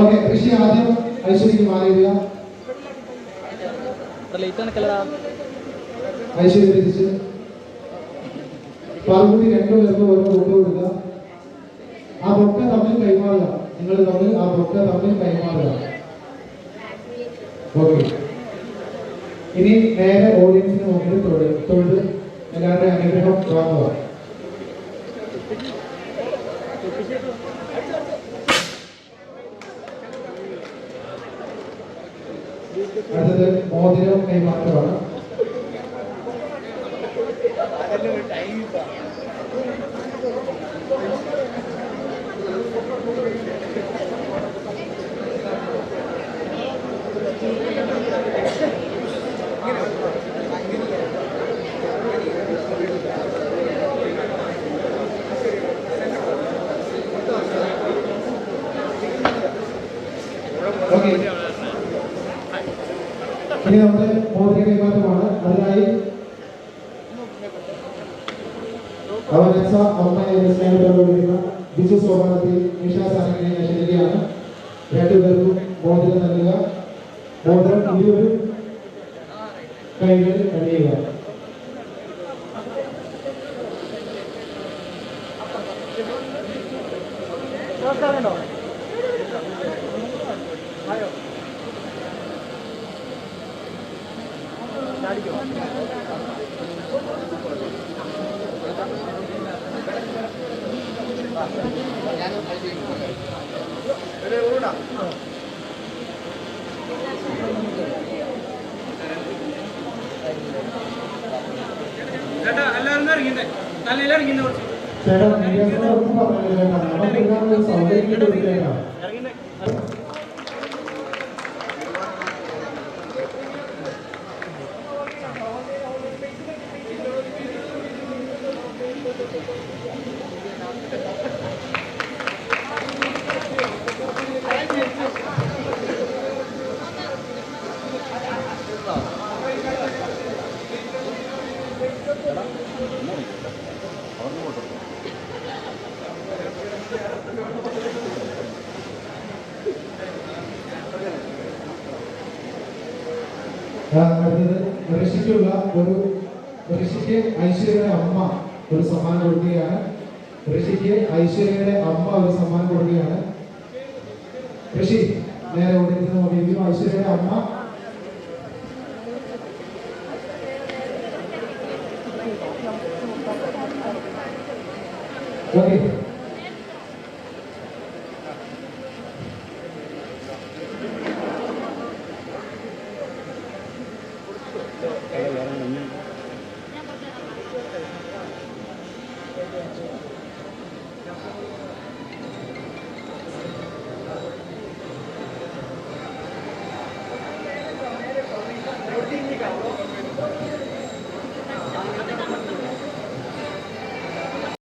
Okay കൃഷി ആദ്യം ഐശ്വര്യക്ക് മാറിയില്ല ഐശ്വര്യ തിരിച്ച്. പാൽക്കുടി രണ്ടു പേർക്ക് ഓരോ ബൊക്ക കൊടുക്കുക. ആ ബൊക്ക തമ്മിൽ കൈമാറുക. നിങ്ങൾ തമ്മിൽ ആ ബൊക്ക തമ്മിൽ കൈമാറുക. ഓക്കെ. ഇനി നേരെ ഓഡിയൻസിന് മുമ്പിൽ തൊഴിൽ തൊഴിൽ എല്ലാവരുടെയും അനുഗ്രഹം വാങ്ങുക. അടുത്തത് മോതിരം കൈമാറ്റമാണ് ഓക്കെ ഇനി നമ്മുടെ മോതിര കൈമാറ്റമാണ്. അതിനായി അവനസ അമ്മയെ സ്നേഹത്തോടെ വിളിക്കുന്ന ബിജു സോമാനത്തിൽ നിഷ സാറിനെ ക്ഷണിക്കുകയാണ് രണ്ടുപേർക്കും മോതിരം നൽകുക. മോതിരം ഇരുവരും കൈകൾ അണിയുക. ചേട്ടാ എല്ലാവരും ചേട്ടാ ഒരു സൗകര്യം കൊടുത്തേക്കാം അടുത്തത് ഋഷിക്കുള്ള ഒരു ഋഷിക്ക് ഐശ്വര്യയുടെ അമ്മ. ഒരു സമ്മാനം കൊടുക്കുകയാണ്. ഋഷിക്ക് ഐശ്വര്യയുടെ അമ്മ ഒരു സമ്മാനം കൊടുക്കുകയാണ്. ഋഷി നേരെ ഓടിക്കുന്ന നോക്കിയിരിക്കുന്നു ഐശ്വര്യയുടെ അമ്മ. ഓക്കെ.